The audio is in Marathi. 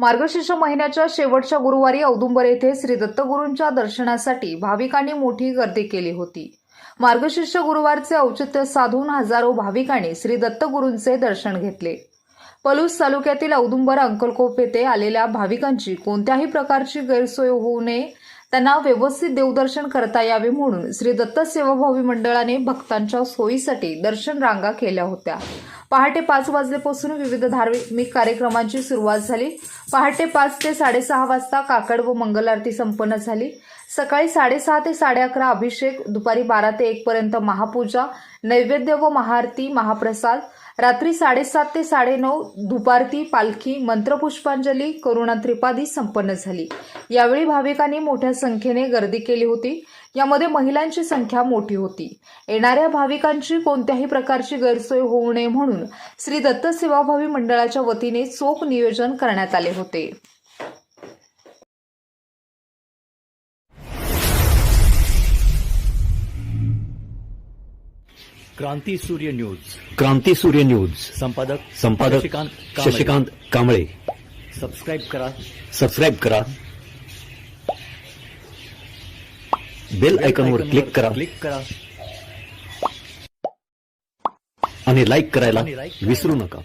मार्गशीर्ष महिन्याच्या शेवटच्या गुरुवारी औदुंबर येथे श्री दत्तगुरूंच्या दर्शनासाठी भाविकांनी मोठी गर्दी केली होती. मार्गशीर्ष गुरुवारचे औचित्य साधून हजारो भाविकांनी श्री दत्तगुरूंचे दर्शन घेतले. पलूस तालुक्यातील औदुंबर अंकलकोप येथे आलेल्या भाविकांची कोणत्याही प्रकारची गैरसोय होऊ नये त्यांना व्यवस्थित देवदर्शन करता यावे म्हणून श्री दत्त सेवाभावी मंडळाने भक्तांच्या सोयीसाठी दर्शन रांगा केल्या होत्या. पहाटे पाच वाजल्यापासून विविध धार्मिक कार्यक्रमांची सुरुवात झाली. पहाटे पाच ते साडेसहा वाजता काकड व मंगल आरती संपन्न झाली. सकाळी साडेसहा ते साडे अकरा अभिषेक दुपारी बारा ते एकपर्यंत महापूजा नैवेद्य व महाआरती महाप्रसाद. रात्री साडेसात ते साडेनऊ दुपारती पालखी मंत्रपुष्पांजली करुणा त्रिपादी संपन्न झाली. यावेळी भाविकांनी मोठ्या संख्येने गर्दी केली होती. यामध्ये महिलांची संख्या मोठी होती. येणाऱ्या भाविकांची कोणत्याही प्रकारची गैरसोय होऊ नये म्हणून श्री दत्त सेवाभावी मंडळाच्या वतीने चोख नियोजन करण्यात आले होते. क्रांती सूर्य न्यूज. क्रांती सूर्य न्यूज. संपादक संपादक शशिकांत कांबळे. सबस्क्राईब करा. सबस्क्राईब करा. बेल आयकॉनवर क्लिक करा. क्लिक करा. आणि लाईक करायला विसरू नका.